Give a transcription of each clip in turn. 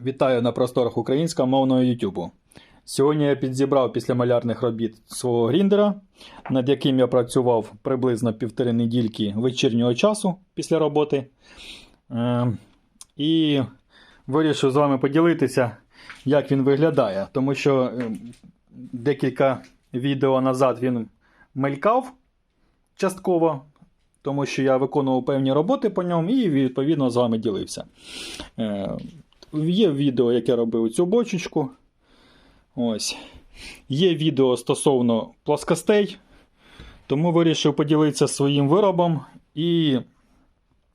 Вітаю на просторах українськомовного Ютубу. Сьогодні я підзібрав після малярних робіт свого гріндера, над яким я працював приблизно півтори недільки вечірнього часу після роботи. Е, І вирішив з вами поділитися, як він виглядає. Тому що е, декілька відео назад він мелькав частково, тому що я виконував певні роботи по ньому і відповідно з вами ділився. Є відео, яке робив цю бочечку. Ось. Є відео стосовно плоскостей. Тому вирішив поділитися своїм виробом і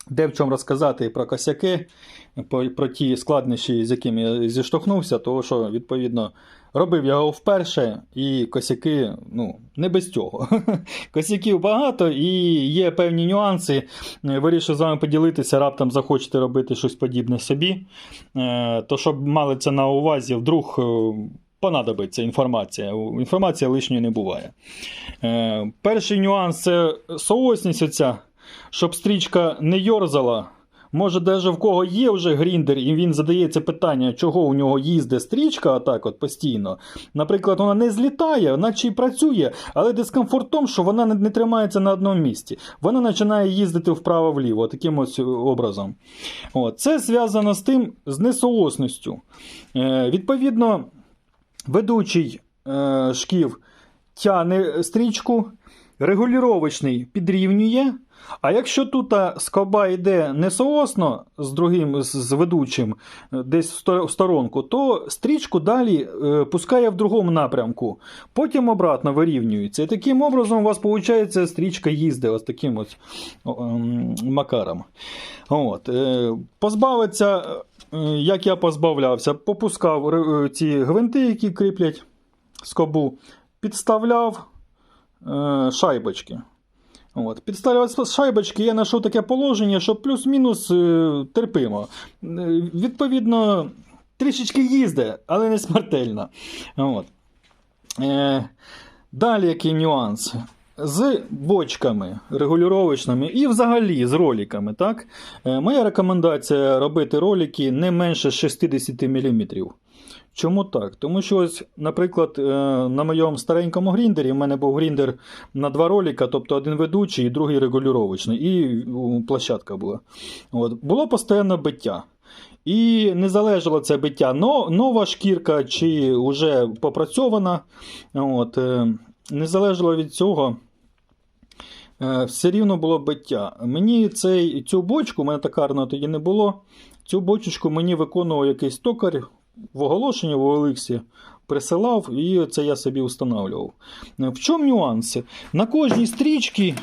де в чому розказати про косяки, про ті складнощі, з якими я зіштовхнувся, тому що, відповідно, робив його вперше, і косяки, ну, не без цього. Косяків багато і є певні нюанси. Е, Вирішив з вами поділитися, раптом захочете робити щось подібне собі. Е, То, щоб мали це на увазі, вдруг. е, Понадобиться інформація. Інформація лишньої не буває. Перший нюанс це соосність оця, щоб стрічка не йорзала. Може, навіть в кого є вже гріндер, і він задається питання, чого у нього їздить стрічка отак от постійно. Наприклад, вона не злітає, наче й працює, але дискомфорт в тому, що вона не, тримається на одному місці. Вона починає їздити вправо-вліво, таким ось образом. От. Це зв'язано з тим, з несоосністю. Е, відповідно, ведучий е, шків тяне стрічку, регулювачний підрівнює. А якщо тут скоба йде несоосно з другим з, ведучим е, десь в сторонку, то стрічку далі е, пускає в другому напрямку, потім обратно вирівнюється. І таким образом у вас виходить стрічка їздить ось таким ось ем, макаром. От, е, позбавиться, як я позбавлявся, попускав ці гвинти, які кріплять скобу, підставляв шайбочки. От. Підставляв шайбочки, я знайшов таке положення, що плюс-мінус е, терпимо. Е, відповідно, трішечки їздить, але не смертельно. От. Е, далі який нюанс? З бочками регулювачними і взагалі з роликами. Так? Е, моя рекомендація робити ролики не менше 60 мм. Чому так? Тому що, ось, наприклад, е, на моєму старенькому гріндері в мене був гріндер на два ролика, тобто один ведучий і другий регулювачний, і площадка була. От. Було постійно биття. І не залежало це биття, но, нова шкірка чи вже попрацьована. От, е, не залежало від цього. е, Все рівно було биття. Мені цей, цю бочку, у мене токарного тоді не було. Цю бочечку мені виконував якийсь токар в оголошенні в OLX присилав, і це я собі встановлював. В чому нюанси? На кожній стрічці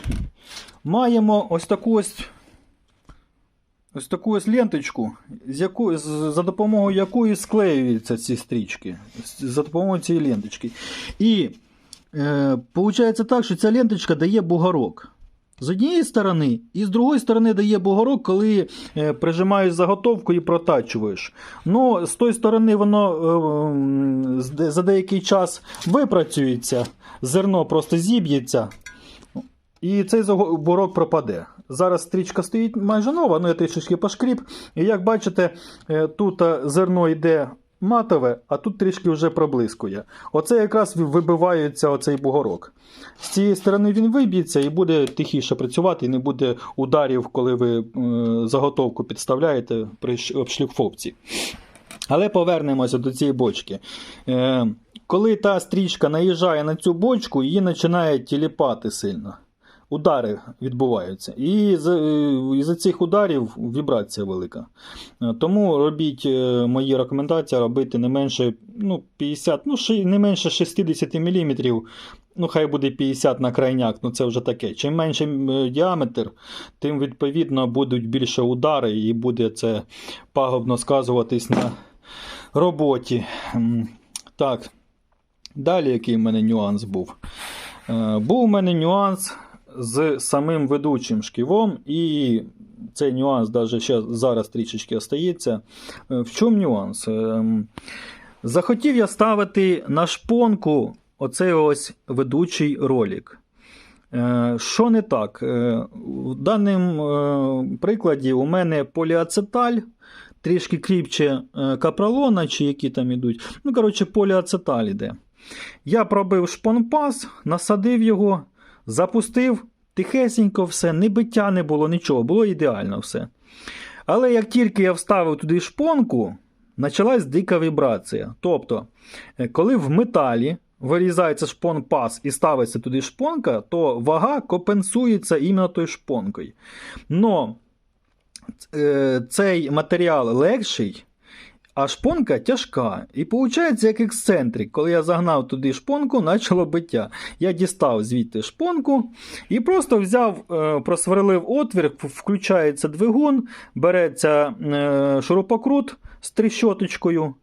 маємо ось таку ось. Ось таку ось ленточку, з якої, за допомогою якої склеюються ці стрічки. За допомогою цієї ленточки. І е, так, що ця ленточка дає бугорок. З однієї сторони, і з другої сторони дає бугорок, коли е, прижимаєш заготовку і протачуєш. Ну, з тої сторони воно е, за деякий час випрацюється, зерно просто зіб'ється, і цей бугорок пропаде. Зараз стрічка стоїть майже нова, ну я трішки пошкріб. І як бачите, е, тут зерно йде матове, а тут трішки вже проблискує. Оце якраз вибивається оцей бугорок. З цієї сторони він виб'ється і буде тихіше працювати, і не буде ударів, коли ви е, заготовку підставляєте при щ- Але повернемося до цієї бочки. Е, коли та стрічка наїжджає на цю бочку, її починає тіліпати сильно. Удари відбуваються. І з, е, цих ударів вібрація велика. Е, Тому робіть е, мої рекомендації робити не менше ну, 50, ну, не менше 60 мм. Ну, хай буде 50 на крайняк, ну це вже таке. Чим менше діаметр, тим відповідно будуть більше удари, і буде це пагубно сказуватись на роботі. Так. Далі який в мене нюанс був? Був у мене нюанс з самим ведучим шківом, і цей нюанс навіть ще зараз трішечки остається. Е, В чому нюанс? Ем, Захотів я ставити на шпонку оцей ось ведучий ролик. Е, Що не так? Е, В даному прикладі у мене поліацеталь трішки кріпче капролона, чи які там ідуть. Ну, коротше, поліацеталь іде. Я пробив шпонпас, насадив його, запустив, тихесенько все, ні биття не було, нічого, було ідеально все. Але як тільки я вставив туди шпонку, почалась дика вібрація. Тобто, е, коли в металі вирізається шпон-пас і ставиться туди шпонка, то вага компенсується іменно тою шпонкою. Но е, цей матеріал легший, а шпонка тяжка. І виходить, як ексцентрик. Коли я загнав туди шпонку, почало биття. Я дістав звідти шпонку і просто взяв, е, просверлив отвір, включається двигун, береться е, шурупокрут з тріщоточкою.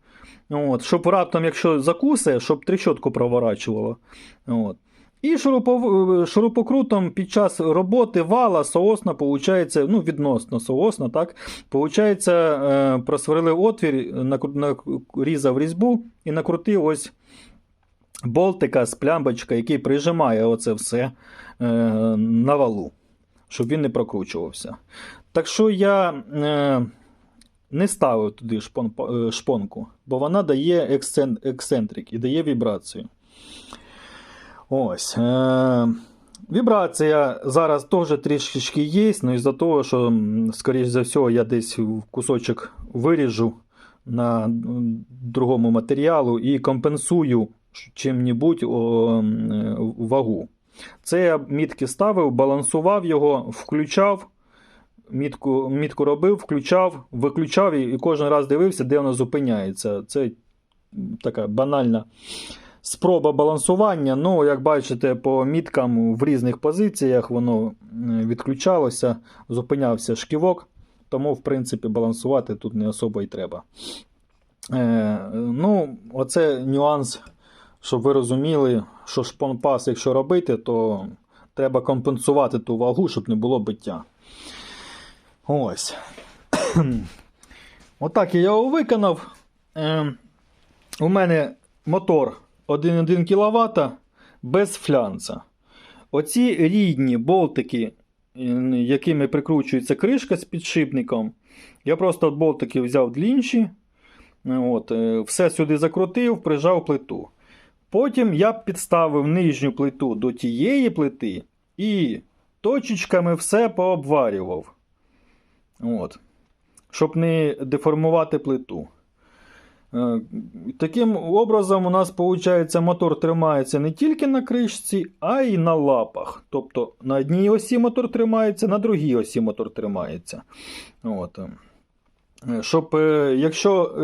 От, щоб раптом, якщо закусе, щоб тріщотку проворачувало. От. І шурупов... шурупокрутом під час роботи вала соосна, получається, ну, відносно соосна, так, получається, е, просверлив отвір, нарізав різьбу і накрутив ось болтика з плямбочка, який прижимає оце все е, на валу, щоб він не прокручувався. Так що я е, не ставив туди шпон, е, шпонку, бо вона дає ексцентрик і дає вібрацію. Ось. Е, вібрація зараз теж трішки є, ну із-за того, що, скоріш за все, я десь кусочок виріжу на другому матеріалу і компенсую чим-небудь е, вагу. Це я мітки ставив, балансував його, включав. Мітку, мітку робив, включав, виключав і кожен раз дивився, де воно зупиняється. Це така банальна спроба балансування. Ну, як бачите, по міткам в різних позиціях воно відключалося, зупинявся шківок, тому, в принципі, балансувати тут не особо й треба. Е, ну, оце нюанс, щоб ви розуміли, що шпонпас, якщо робити, то треба компенсувати ту вагу, щоб не було биття. Ось. Отак я його виконав. Е, у мене мотор 1,1 кВт без флянца. Оці рідні болтики, якими прикручується кришка з підшипником. Я просто болтики взяв длінші. От, е, все сюди закрутив, прижав плиту. Потім я підставив нижню плиту до тієї плити і точечками все пообварював. От. Щоб не деформувати плиту. Е, Таким образом, у нас виходить, мотор тримається не тільки на кришці, а й на лапах. Тобто на одній осі мотор тримається, на другій осі мотор тримається. От. Е, Щоб, е, якщо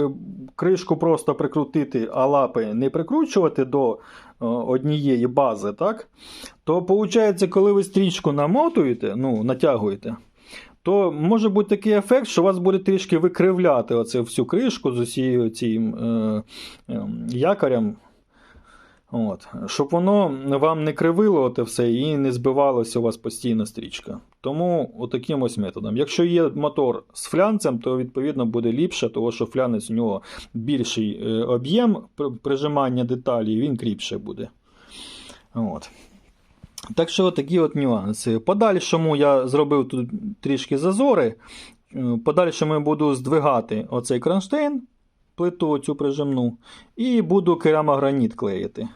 кришку просто прикрутити, а лапи не прикручувати до однієї бази, так, то виходить, коли ви стрічку намотуєте, ну, натягуєте, то може бути такий ефект, що вас буде трішки викривляти оце всю кришку з усією цим е, е, якорем. От. Щоб воно вам не кривило оте все і не збивалося у вас постійно стрічка. Тому отаким ось методом. Якщо є мотор з флянцем, то відповідно буде ліпше, тому що флянець у нього більший е, об'єм прижимання деталі, він кріпше буде. От. Так що такі от нюанси. В Подальшому я зробив тут трішки зазори. Е, в Подальшому я буду здвигати оцей кронштейн, плиту цю прижимну, і буду керамограніт клеїти.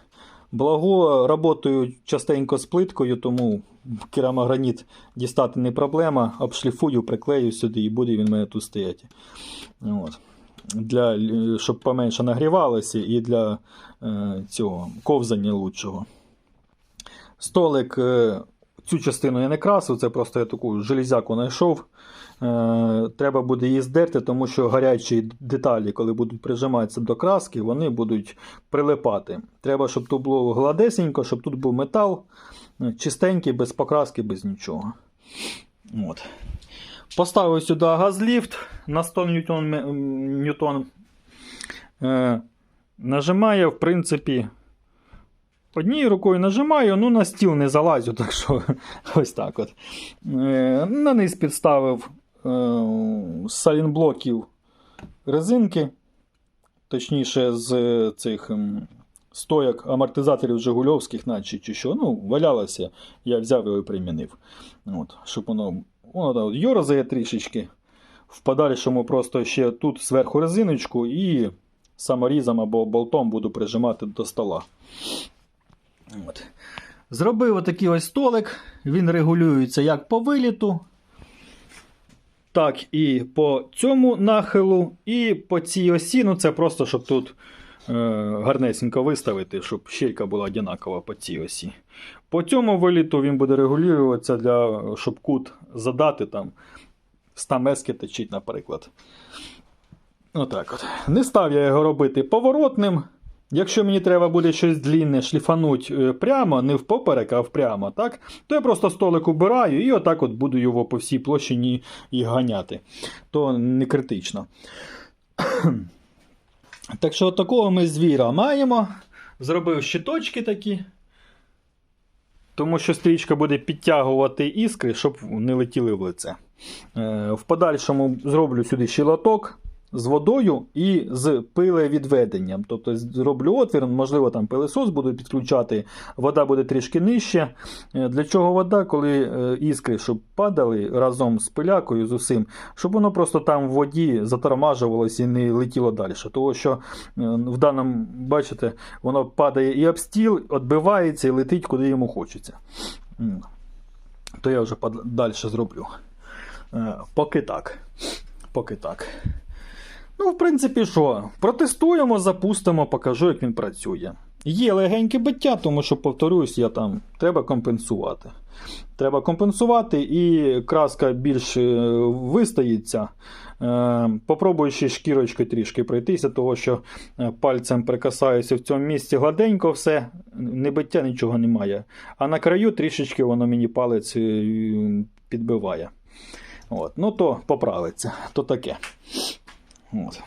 Благо, работаю частенько з плиткою, тому керамограніт дістати не проблема. Обшліфую, приклею сюди і буде він у мене тут стояти. От. Для, щоб поменше нагрівалося і для е, цього ковзання лучшого. Столик, е, цю частину я не красив, це просто я таку железяку знайшов. Е, Треба буде її здерти, тому що гарячі деталі, коли будуть прижиматися до краски, вони будуть прилипати. Треба, щоб тут було гладесенько, щоб тут був метал, е, чистенький, без покраски, без нічого. От. Поставив сюди газліфт на 100 ньютон. ньютон. Нажимає, в принципі, Однією рукою нажимаю, ну на стіл не залазю, так що ось так от. Е, на низ підставив е, з салінблоків резинки, точніше, з цих стояк амортизаторів Жигульовських, наче чи що. Ну, валялося, я взяв його і примінив. От, щоб воно, воно от йорзає трішечки. В подальшому просто ще тут зверху резиночку і саморізом або болтом буду прижимати до стола. От. Зробив отакий ось столик. Він регулюється як по виліту, так і по цьому нахилу, і по цій осі. Ну, це просто, щоб тут е, гарнесенько виставити, щоб щелька була однакова по цій осі. По цьому виліту він буде регулюватися, для, щоб кут задати там 100 мески точить, наприклад. Отак от. Не став я його робити поворотним. Якщо мені треба буде щось длінне шліфануть е, прямо, не впоперек, а впрямо, так, то я просто столик убираю і отак от буду його по всій площині і ганяти. То не критично. Так що такого ми звіра маємо. Зробив щиточки такі. Тому що стрічка буде підтягувати іскри, щоб не летіли в лице. Е, В подальшому зроблю сюди ще лоток з водою і з пилевідведенням. Тобто зроблю отвір, можливо, там пилесос буду підключати, вода буде трішки нижче. Е, Для чого вода, коли е, іскри щоб падали разом з пилякою, з усім, щоб воно просто там в воді затормажувалося і не летіло далі. Тому що е, в даному, бачите, воно падає і об стіл, відбивається і летить куди йому хочеться. То я вже далі зроблю. Поки так. Поки так. Ну, в принципі, що? Протестуємо, запустимо, покажу, як він працює. Є легеньке биття, тому що, повторюсь, я там треба компенсувати. Треба компенсувати, і краска більш е, вистоїться. Е, Попробую ще шкірочкою трішки пройтися, того що е, пальцем прикасаюся в цьому місці гладенько все, не биття нічого немає. А на краю трішечки воно мені палець підбиває. От. Ну, то поправиться, то таке. От.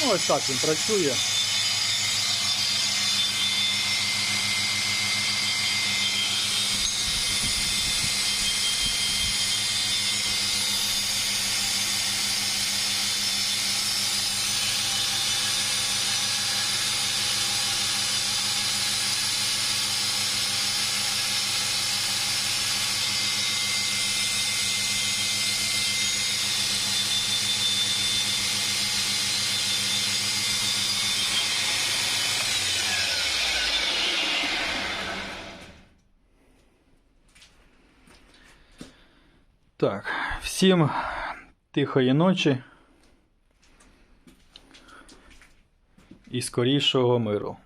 Ну, ось так він працює. Так, всім тихої ночі і скорішого миру.